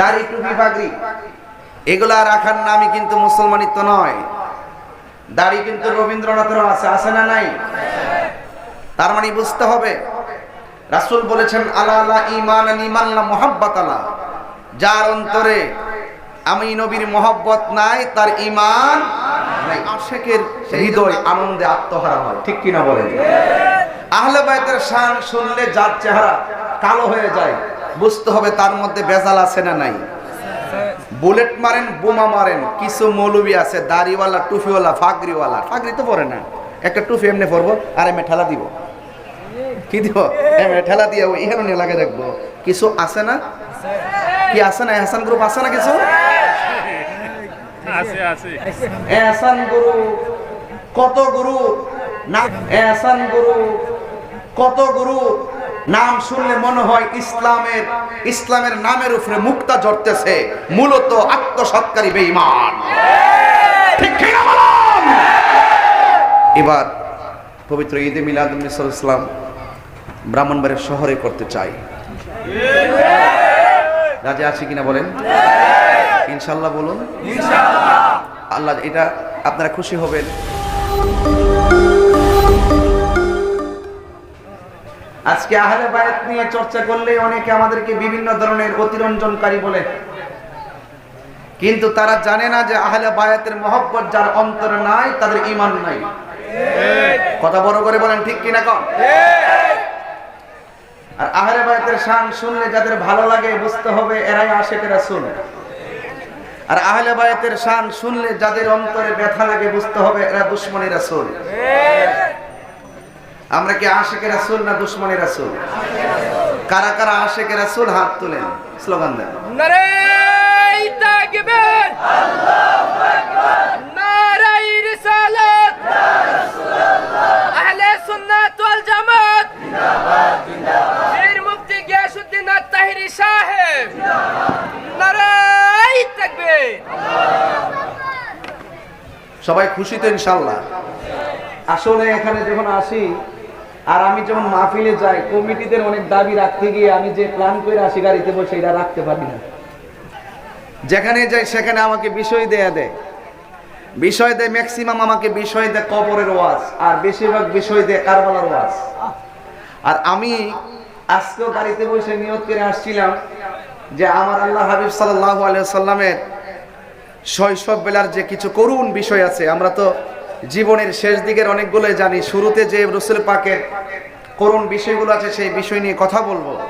দাড়ি টুপি পাগড়ি। এগুলা রাখার নামই কিন্তু মুসলমানিত্ব নয়। দাড়ি কিন্তু রবীন্দ্রনাথের আছে আছে না নাই? তার মানে বুঝতে হবে, রাসূল বলেছেন, আলা আলা ইমান আল ইমাল্লা মোহাব্বত আলা। যার অন্তরে আমি নবীর মোহাব্বত নাই, তার ইমান আশেকের হৃদয় আনন্দে আত্মহারা হয়। ঠিক কিনা বলেন? আহলে বাইতের শান শুনলে যার চেহারা কালো হয়ে যায় বুঝতে হবে তার মধ্যে বেজাল আছে না নাই। বুলেট মারেন বোমা মারেন কিছু মৌলবি আছে দাড়িওয়ালা টুফিওয়ালা ফাগরিওয়ালা ফাগরি তো পরে না। একটা টুফি এমনি পরবো আর এমনি ঠেলা দিব। কি দিব? এমনি ঠেলা দিয়ে এখানে নিয়ে লাগে দেখব কিছু আছে না? কি আছে না? এহসান গ্রুপ আছে না কিছু? এহসান গুরু কত গুরু না এহসান গুরু কত গুরু নাম শুনলে মনে হয় ইসলামের ইসলামের নামের উপরে মুক্তা জড়তেছে মূলত আত্মসৎকারী বেঈমান? এবার পবিত্র ঈদে মিলাদুল ইসলাম ব্রাহ্মণবাড়ির শহরে করতে চাই। রাজা আছে কিনা বলেন? ইনশাল্লাহ বলুন। আল্লাহ এটা আপনারা খুশি হবেন। আজকে আহলে বায়াত নিয়ে চর্চা করলে অনেকে আমাদেরকে বিভিন্ন ধরনের অতিরঞ্জনকারী বলে। কিন্তু তারা জানে না যে আহলে বায়াতের মহব্বত যার অন্তরে নাই, তাদের ঈমান নাই। কথা বড় করে বলেন, ঠিক কিনা কম আর আহলে বায়াতের শান শুনলে যাদের ভালো লাগে বুঝতে হবে, এরাই আশেকের রাসূল। আর আহলে বায়াতের শান শুনলে যাদের অন্তরে ব্যথা লাগে বুঝতে হবে, এরা দুশ্মনী রাসূল। আমরা কি আশেকের রাসূল না দুশ্মনী রাসূল? কারা কারা আশেকের রাসূল হাত তুলেন? স্লোগান দেন। সবাই খুশি তো ইনশাল্লাহ আসলে এখানে যখন আসি আর আমি যখন মাহফিলে যাই, কমিটিদের অনেক দাবি রাখতে গিয়ে আমি যে প্ল্যান করে আসি গাড়িতে বসে এটা রাখতে পারি না। যেখানে যাই, সেখানে আমাকে বিষয় দেয়া দেয়। বিষয় দেয় ম্যাক্সিমাম আমাকে বিষয় দেয় কবরের ওয়াজ, আর বেশিরভাগ বিষয় দেয় কারবালার ওয়াজ। আর আমি আজকেও গাড়িতে বসে নিয়ত করে আসছিলাম যে আমার আল্লাহ হাবিব সাল্লাহ আলিয়া সাল্লামের শৈশব বেলার যে কিছু করুণ বিষয় আছে, আমরা তো জীবনের শেষ দিকের অনেকগুলো জানি। শুরুতে যে রসুল পাকের করুণ বিষয়গুলো আছে, সেই বিষয় নিয়ে কথা বলব।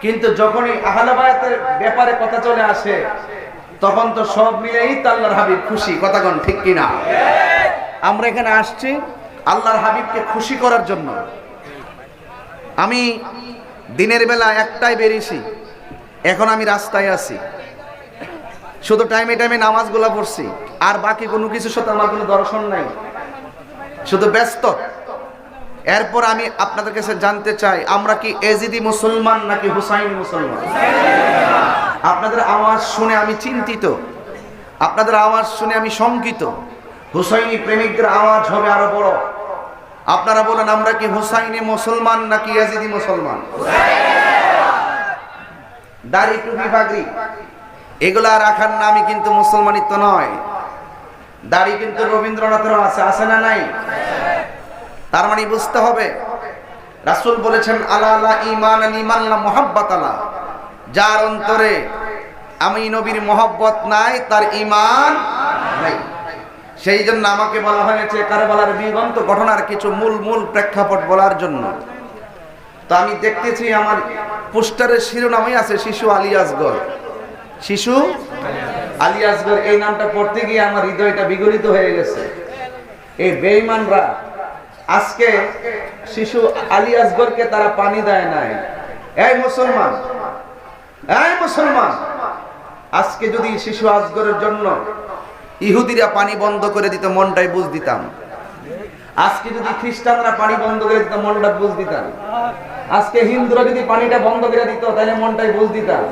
কিন্তু যখনই আহলাবায়াতের ব্যাপারে কথা চলে আসে, তখন তো সব মিলেই তো আল্লাহর হাবিব খুশি। কথাগণ ঠিক কিনা? আমরা এখানে আসছি আল্লাহর হাবিবকে খুশি করার জন্য। আমি দিনের বেলা একটাই বেরিয়েছি। এখন আমি রাস্তায় আছি। শুধু টাইমে টাইমে নামাজগুলা পড়ছি। আর বাকি কোনো কিছুর সাথে আমার কোনো দর্শন নাই। শুধু ব্যস্ত। এরপর আমি আপনাদের কাছে জানতে চাই, আমরা কি এজিদি মুসলমান নাকি হুসাইন মুসলমান? আপনাদের আওয়াজ শুনে আমি চিন্তিত। আপনাদের আওয়াজ শুনে আমি শঙ্কিত। হুসাইনি প্রেমিকদের আওয়াজ হবে আরও বড়। আপনারা বলেন, আমরা কি হুসাইনি মুসলমান নাকি এজিদি মুসলমান? দাড়ি টুপি পাগড়ি এগুলা রাখার নামই কিন্তু মুসলমানিত্ব নয়। দাড়ি কিন্তু রবীন্দ্রনাথের আছে আছে না নাই? তার মানে বুঝতে হবে, রাসূল বলেছেন, আলা আলা ইমান আল ইমাল্লা মোহাব্বত আলা। যার অন্তরে আমি নবীর মোহাব্বত নাই, তার ইমান নাই। সেই জন্য আমাকে বলা হয়েছে কারবালার বিগন্ত ঘটনার কিছু মূল মূল প্রেক্ষাপট বলার জন্য। তো আমি দেখতেছি আমার পোস্টারের শিরোনামই আছে শিশু আলিয়াসগড়। শিশু আলী আসগর এই নামটা পড়তে গিয়ে আমার হৃদয়টা বিগলিত হয়ে গেছে। এই বেঈমানরা, আজকে শিশু আলী আসগরকে তারা পানি দেয় নাই। এই মুসলমান এই মুসলমান, আজকে যদি শিশু আসগরের জন্য ইহুদিরা পানি বন্ধ করে দিত, মনটাই বুঝ দিতাম। আজকে যদি খ্রিস্টানরা পানি বন্ধ করে দিত, মনটা বুঝ দিতাম। আজকে হিন্দুরা যদি পানিটা বন্ধ করে দিত, তাহলে মনটাই বুঝ দিতাম।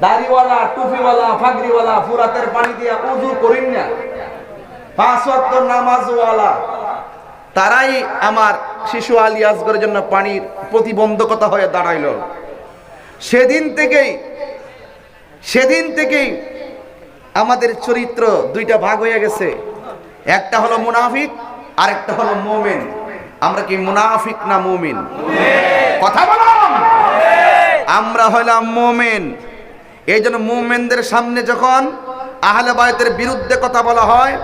দাড়িওয়ালা টুপিওয়ালা ফাগরিওয়ালা ফুরাতের পানি দিয়া উজু করিন না। পাঁচ ওয়াক্ত নামাজওয়ালা। তারাই আমার শিশু আলী আসগরের জন্য পানির প্রতিবন্ধকতা হয়ে দাঁড়াইল। সেদিন থেকেই সেদিন থেকেই আমাদের চরিত্র দুইটা ভাগ হয়ে গেছে। একটা হলো মুনাফিক আর একটা হলো মোমেন। আমরা কি মুনাফিক না মুমিন? কথা বলো আমরা হলাম মোমেন। এই জন্য মোমেনদের সামনে যখন আহলে বায়তের বিরুদ্ধে কথা বলা হয়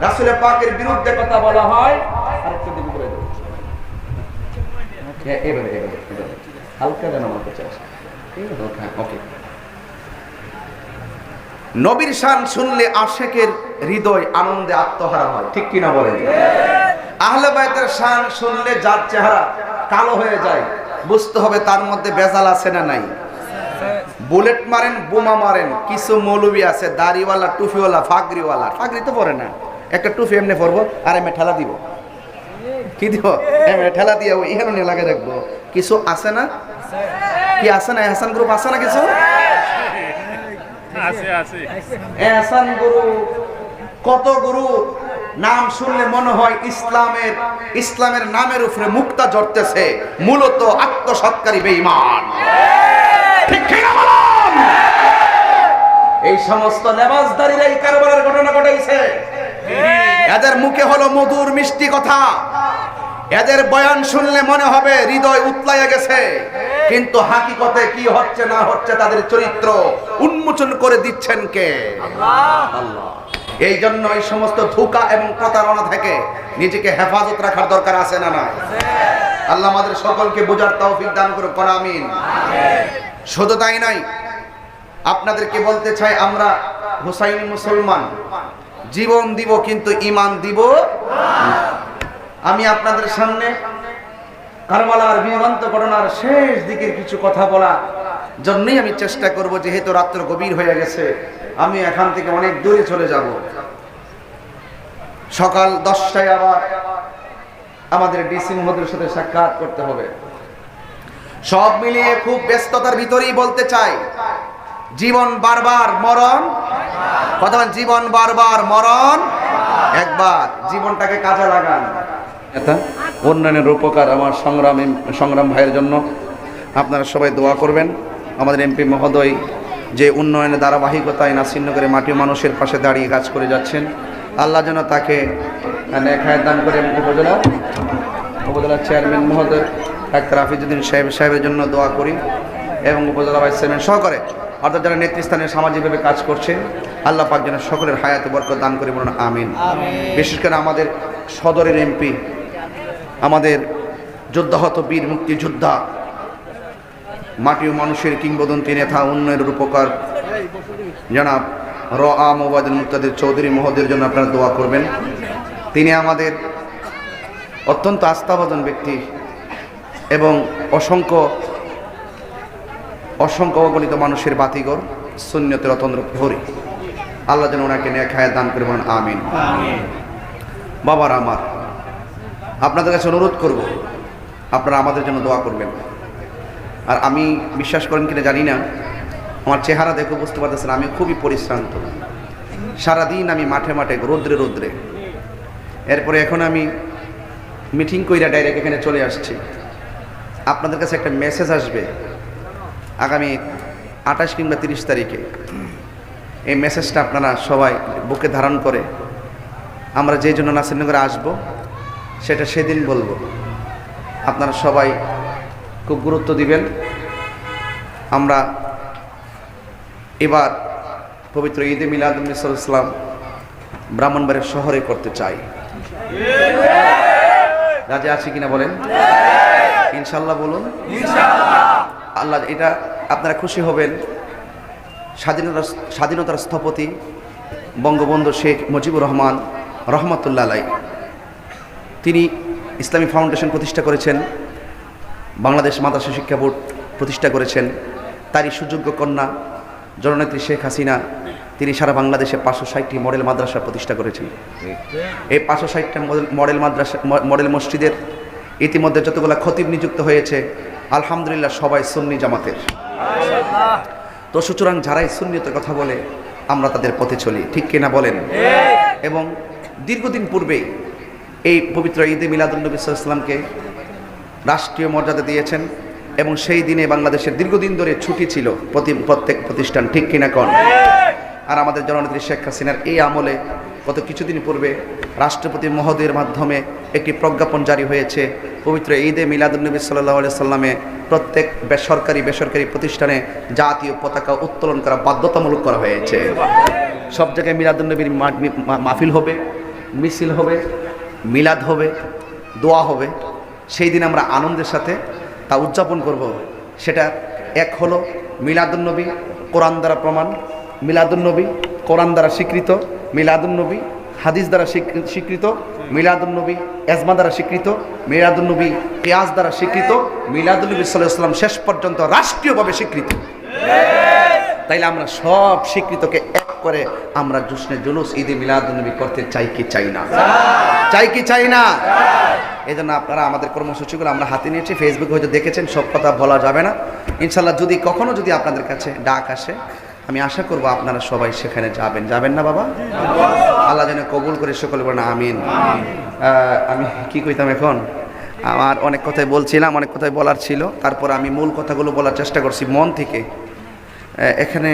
রাসুলের পাকের বিরুদ্ধে কথা বলা হয় হ্যাঁ? হ্যাঁ, ওকে। নবীর শান শুনলে আশেকের হৃদয় আনন্দে আত্মহারা হয় ঠিক কিনা বলেন? আহলে বাইতের শান শুনলে যার চেহারা কালো হয়ে যায় বুঝতে হবে তার মধ্যে বেজাল আছে না নাই। বুলেট মারেন বোমা মারেন কিছু মৌলবি আছে দাড়িওয়ালা টুফিওয়ালা ফাগরিওয়ালা ফাগরি তো পরে না। একটা টুফি এমনি পরবো আর এমনি ঠেলা দিব। কি দিব? এমনি ঠেলা দিয়ে এখানে নিয়ে লাগে রাখব কিছু আছে না? কি আছে না? হাসান গ্রুপ আছে না কিছু? এহসান গুরু কত গুরু নাম শুনলে মনে হয় ইসলামের ইসলামের নামের উপরে মুক্তা জড়তেছে মূলত আত্মসৎকারী বেঈমান। এই সমস্ত এই কারবারের ঘটনা ঘটাইছে এদের মুখে হলো মধুর মিষ্টি কথা। এদের বয়ান শুনলে মনে হবে হৃদয় উতলাইয়া গেছে। কিন্তু হাকিকতে কি হচ্ছে না হচ্ছে তাদের চরিত্র উন্মোচন করে দিচ্ছেন কে? এই জন্য এই সমস্ত ধোকা এবং প্রতারণা থেকে নিজেকে হেফাজত রাখার দরকার আছে না না আল্লাহ আমাদের সকলকে বোঝার তৌফিক দান করুক আমিন। শুধু তাই নাই আপনাদেরকে বলতে চাই আমরা হুসাইনি মুসলমান। জীবন দিব কিন্তু ইমান দিব আমি আপনাদের সামনে কারবালার বিমান্ত ঘটনার শেষ দিকের কিছু কথা বলা জন্যই আমি চেষ্টা করব, যেহেতু রাত্র গভীর হয়ে গেছে, আমি এখান থেকে অনেক দূরে চলে যাব। সকাল দশটায় আবার আমাদের ডিসি মহোদয়ের সাথে সাক্ষাৎ করতে হবে। সব মিলিয়ে খুব ব্যস্ততার ভিতরেই বলতে চাই, জীবন বারবার মরণ। কথা জীবন বারবার মরণ। একবার জীবনটাকে কাজে লাগান। এটা উন্নয়নের উপকার আমার সংগ্রাম সংগ্রাম ভাইয়ের জন্য। আপনারা সবাই দোয়া করবেন। আমাদের এমপি মহোদয় যে উন্নয়নের ধারাবাহিকতায় নাসিন্নগরে মাটি মানুষের পাশে দাঁড়িয়ে কাজ করে যাচ্ছেন, আল্লাহ যেন তাকে নেখায় দান করে উপজেলা উপজেলার চেয়ারম্যান মহোদয় ডাক্তার হাফিজুদ্দিন সাহেব সাহেবের জন্য দোয়া করি এবং উপজেলা ভাইস চেয়ারম্যান সহকারে অর্থাৎ যারা নেতৃস্থানে সামাজিকভাবে কাজ করছে আল্লাহ পাক যেন সকলের হায়াতে বরকত দান করে বলুন আমিন। বিশেষ করে আমাদের সদরের এমপি আমাদের যোদ্ধাহত বীর মুক্তিযোদ্ধা মাটি ও মানুষের কিংবদন্তি নেতা উন্নয়নের উপকার জনাব র আ মোবাদুল মুক্তাদের চৌধুরী মহোদয়ের জন্য আপনারা দোয়া করবেন। তিনি আমাদের অত্যন্ত আস্থাভাজন ব্যক্তি। এবং অসংখ্য অসংখ্য অগণিত মানুষের বাতিগর শূন্যতের অতন্ত্র প্রহরী। আল্লাহ যেন ওনাকে নিয়ে খায় দান করে বলেন আমিন। বাবার আমার আপনাদের কাছে অনুরোধ করব আপনারা আমাদের জন্য দোয়া করবেন। আর আমি বিশ্বাস করেন কিনা জানি না আমার চেহারা দেখে বুঝতে পারতেছেন আমি খুবই পরিশ্রান্ত। সারাদিন আমি মাঠে মাঠে রোদ্রে রোদ্রে। এরপরে এখন আমি মিটিং কইরা ডাইরেক্ট এখানে চলে আসছি। আপনাদের কাছে একটা মেসেজ আসবে আগামী আঠাশ কিংবা তিরিশ তারিখে। এই মেসেজটা আপনারা সবাই বুকে ধারণ করে আমরা যে জন্য নাসিরনগরে আসব, সেটা সেদিন বলব। আপনারা সবাই খুব গুরুত্ব দিবেন। আমরা এবার পবিত্র ঈদে মিলাদুল্লাম ব্রাহ্মণবাড়ির শহরে করতে চাই। রাজা আছে কিনা বলেন? ইনশাল্লাহ বলুন। আল্লাহ এটা আপনারা খুশি হবেন। স্বাধীনতার স্বাধীনতার স্থপতি বঙ্গবন্ধু শেখ মুজিবুর রহমান রহমতুল্লাহ আলাই তিনি ইসলামী ফাউন্ডেশন প্রতিষ্ঠা করেছেন বাংলাদেশ মাদ্রাসা শিক্ষা বোর্ড প্রতিষ্ঠা করেছেন। তারই সুযোগ্য কন্যা জননেত্রী শেখ হাসিনা তিনি সারা বাংলাদেশে পাঁচশো ষাটটি মডেল মাদ্রাসা প্রতিষ্ঠা করেছেন। এই পাঁচশো ষাটটা মডেল মাদ্রাসা মডেল মসজিদের ইতিমধ্যে যতগুলো খতিব নিযুক্ত হয়েছে, আলহামদুলিল্লাহ সবাই সুন্নি জামাতের। তো সুতরাং যারাই সুন্নিয়তের কথা বলে, আমরা তাদের পথে চলি। ঠিক কিনা বলেন? এবং দীর্ঘদিন পূর্বেই এই পবিত্র ঈদে মিলাদুল্নবী ইসলামকে রাষ্ট্রীয় মর্যাদা দিয়েছেন এবং সেই দিনে বাংলাদেশের দীর্ঘদিন ধরে ছুটি ছিল প্রতি প্রত্যেক প্রতিষ্ঠান। ঠিক কিনা কন? আর আমাদের জননেত্রী শেখ হাসিনার এই আমলে গত কিছুদিন পূর্বে রাষ্ট্রপতি মহোদয়ের মাধ্যমে একটি প্রজ্ঞাপন জারি হয়েছে। পবিত্র ঈদে মিলাদুলনবী সাল্লাহ সাল্লামে প্রত্যেক বেসরকারি বেসরকারি প্রতিষ্ঠানে জাতীয় পতাকা উত্তোলন করা বাধ্যতামূলক করা হয়েছে। সব জায়গায় মিলাদুলনবীর মাহফিল হবে, মিছিল হবে, মিলাদ হবে, দোয়া হবে। সেই দিন আমরা আনন্দের সাথে তা উদযাপন করব। সেটা এক হলো মিলাদুন্নবী কোরআন দ্বারা প্রমাণ, মিলাদুন্নবী কোরআন দ্বারা স্বীকৃত মিলাদুন্নবী হাদিস দ্বারা স্বীকৃ- স্বীকৃত মিলাদুন্নবী এজমা দ্বারা স্বীকৃত মিলাদুন্নবী কেয়াস দ্বারা স্বীকৃত মিলাদুন্নবী সাল্লাহ সাল্লাম শেষ পর্যন্ত রাষ্ট্রীয়ভাবে স্বীকৃত। তাইলে আমরা সব স্বীকৃতকে এক করে আমরা জুসনে জুলুস ঈদে মিলাদুন্নবী করতে চাই কি চাই না? চাই কি চাই না? এই জন্য আপনারা আমাদের কর্মসূচিগুলো আমরা হাতে নিয়েছি ফেসবুক হয়তো দেখেছেন, সব কথা বলা যাবে না। ইনশাল্লাহ যদি কখনো যদি আপনাদের কাছে ডাক আসে আমি আশা করব আপনারা সবাই সেখানে যাবেন। যাবেন না বাবা? আল্লাহ যেন কবুল করে সকলে বলেন, আমিন। আমি কি কইতাম এখন? আমার অনেক কথাই বলছিলাম, অনেক কথাই বলার ছিল। তারপর আমি মূল কথাগুলো বলার চেষ্টা করছি মন থেকে। এখানে